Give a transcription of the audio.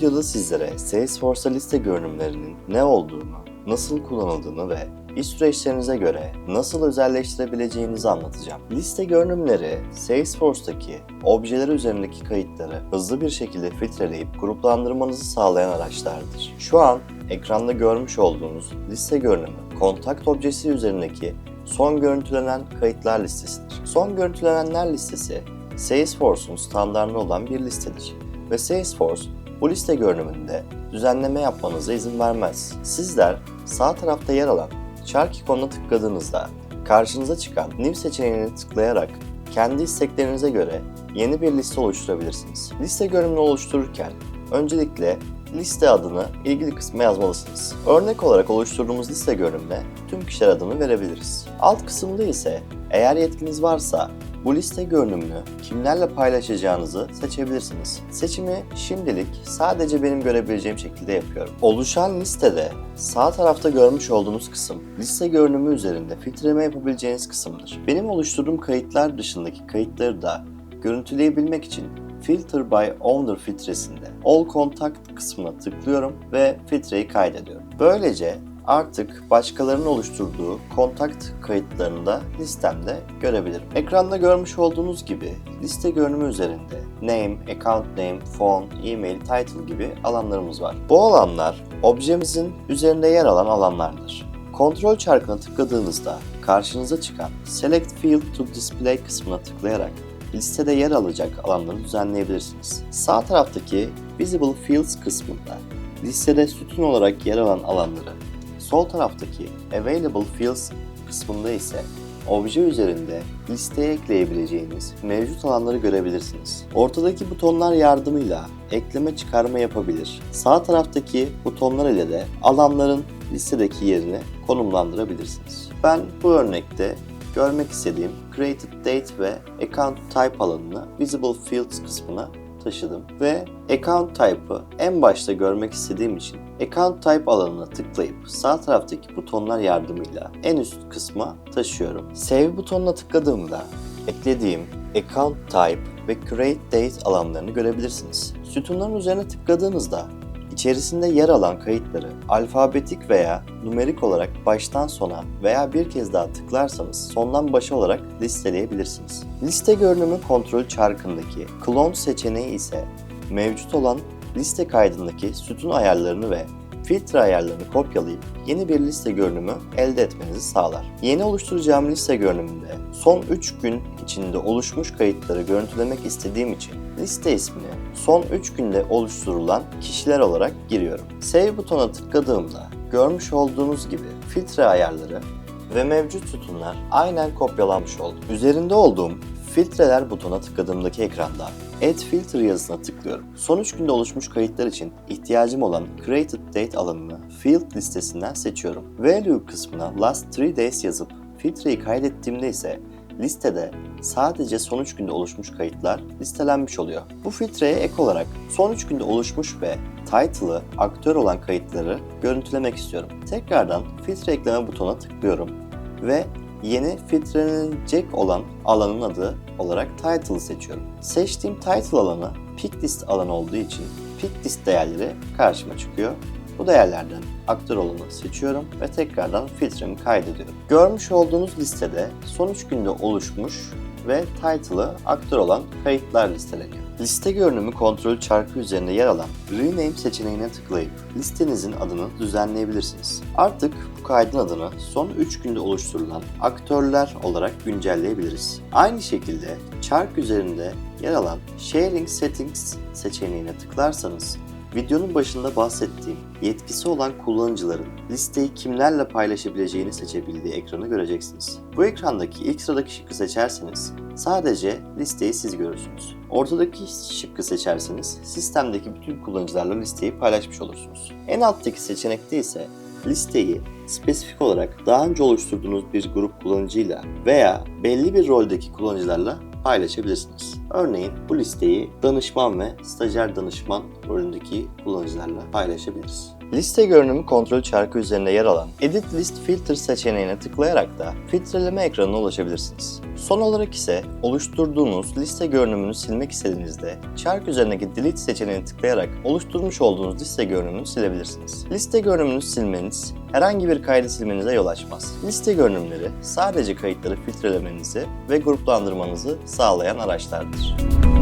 videoda sizlere Salesforce'da liste görünümlerinin ne olduğunu, nasıl kullanıldığını ve iş süreçlerinize göre nasıl özelleştirebileceğinizi anlatacağım. Liste görünümleri Salesforce'daki objeler üzerindeki kayıtları hızlı bir şekilde filtreleyip gruplandırmanızı sağlayan araçlardır. Şu an ekranda görmüş olduğunuz liste görünümü kontakt objesi üzerindeki son görüntülenen kayıtlar listesidir. Son görüntülenenler listesi Salesforce'un standartı olan bir listedir ve Salesforce bu liste görünümünde düzenleme yapmanıza izin vermez. Sizler sağ tarafta yer alan Chart ikonuna tıkladığınızda karşınıza çıkan New seçeneğini tıklayarak kendi isteklerinize göre yeni bir liste oluşturabilirsiniz. Liste görünümünü oluştururken öncelikle liste adını ilgili kısma yazmalısınız. Örnek olarak oluşturduğumuz liste görünümüne tüm kişiler adını verebiliriz. Alt kısımda ise eğer yetkiniz varsa bu liste görünümünü kimlerle paylaşacağınızı seçebilirsiniz. Seçimi şimdilik sadece benim görebileceğim şekilde yapıyorum. Oluşan listede sağ tarafta görmüş olduğunuz kısım liste görünümü üzerinde filtreleme yapabileceğiniz kısımdır. Benim oluşturduğum kayıtlar dışındaki kayıtları da görüntüleyebilmek için Filter by Owner filtresinde All Contact kısmına tıklıyorum ve filtreyi kaydediyorum. Böylece artık başkalarının oluşturduğu kontakt kayıtlarını da listemde görebilirim. Ekranda görmüş olduğunuz gibi liste görünümü üzerinde name, account name, phone, email, title gibi alanlarımız var. Bu alanlar objemizin üzerinde yer alan alanlardır. Kontrol çarkına tıkladığınızda karşınıza çıkan Select Field to Display kısmına tıklayarak listede yer alacak alanları düzenleyebilirsiniz. Sağ taraftaki Visible Fields kısmında listede sütun olarak yer alan alanları Sol taraftaki Available Fields kısmında ise obje üzerinde listeye ekleyebileceğiniz mevcut alanları görebilirsiniz. Ortadaki butonlar yardımıyla ekleme çıkarma yapabilir. Sağ taraftaki butonlar ile de alanların listedeki yerini konumlandırabilirsiniz. Ben bu örnekte görmek istediğim Created Date ve Account Type alanını Visible Fields kısmına taşıdım ve Account Type'ı en başta görmek istediğim için Account Type alanına tıklayıp sağ taraftaki butonlar yardımıyla en üst kısma taşıyorum. Save butonuna tıkladığımda eklediğim Account Type ve Create Date alanlarını görebilirsiniz. Sütunların üzerine tıkladığınızda İçerisinde yer alan kayıtları alfabetik veya numerik olarak baştan sona veya bir kez daha tıklarsanız sondan başa olarak listeleyebilirsiniz. Liste görünümü kontrol çarkındaki Clone seçeneği ise mevcut olan liste kaydındaki sütun ayarlarını ve filtre ayarlarını kopyalayıp yeni bir liste görünümü elde etmenizi sağlar. Yeni oluşturacağım liste görünümünde son 3 gün içinde oluşmuş kayıtları görüntülemek istediğim için liste ismini son 3 günde oluşturulan kişiler olarak giriyorum. Save butona tıkladığımda görmüş olduğunuz gibi filtre ayarları ve mevcut sütunlar aynen kopyalanmış oldu. Üzerinde olduğum filtreler butona tıkladığımdaki ekranda Add Filter yazısına tıklıyorum. Son 3 günde oluşmuş kayıtlar için ihtiyacım olan Created Date alanını Field listesinden seçiyorum. Value kısmına Last 3 Days yazıp filtreyi kaydettiğimde ise listede sadece son 3 günde oluşmuş kayıtlar listelenmiş oluyor. Bu filtreye ek olarak son 3 günde oluşmuş ve title'ı aktör olan kayıtları görüntülemek istiyorum. Tekrardan filtre ekleme butonuna tıklıyorum ve yeni filtrelenecek olan alanın adı olarak title seçiyorum. Seçtiğim title alanı pick list alanı olduğu için pick list değerleri karşıma çıkıyor. Bu değerlerden aktör olanı seçiyorum ve tekrardan filtremi kaydediyorum. Görmüş olduğunuz listede son 3 günde oluşmuş ve title'ı aktör olan kayıtlar listeleniyor. Liste görünümü kontrol çarkı üzerinde yer alan Rename seçeneğine tıklayıp listenizin adını düzenleyebilirsiniz. Artık bu kaydın adını son 3 günde oluşturulan aktörler olarak güncelleyebiliriz. Aynı şekilde çark üzerinde yer alan Sharing Settings seçeneğine tıklarsanız Videonun başında bahsettiğim yetkisi olan kullanıcıların listeyi kimlerle paylaşabileceğini seçebildiği ekranı göreceksiniz. Bu ekrandaki ilk sıradaki şıkkı seçerseniz sadece listeyi siz görürsünüz. Ortadaki şıkkı seçerseniz sistemdeki bütün kullanıcılarla listeyi paylaşmış olursunuz. En alttaki seçenekte ise listeyi spesifik olarak daha önce oluşturduğunuz bir grup kullanıcıyla veya belli bir roldeki kullanıcılarla paylaşabilirsiniz. Örneğin bu listeyi danışman ve stajyer danışman rolündeki kullanıcılarla paylaşabiliriz. Liste görünümü kontrol çarkı üzerinde yer alan Edit List Filter seçeneğine tıklayarak da filtreleme ekranına ulaşabilirsiniz. Son olarak ise oluşturduğunuz liste görünümünü silmek istediğinizde çark üzerindeki Delete seçeneğine tıklayarak oluşturmuş olduğunuz liste görünümünü silebilirsiniz. Liste görünümünü silmeniz herhangi bir kaydı silmenize yol açmaz. Liste görünümleri sadece kayıtları filtrelemenizi ve gruplandırmanızı sağlayan araçlardır. Görüşürüz.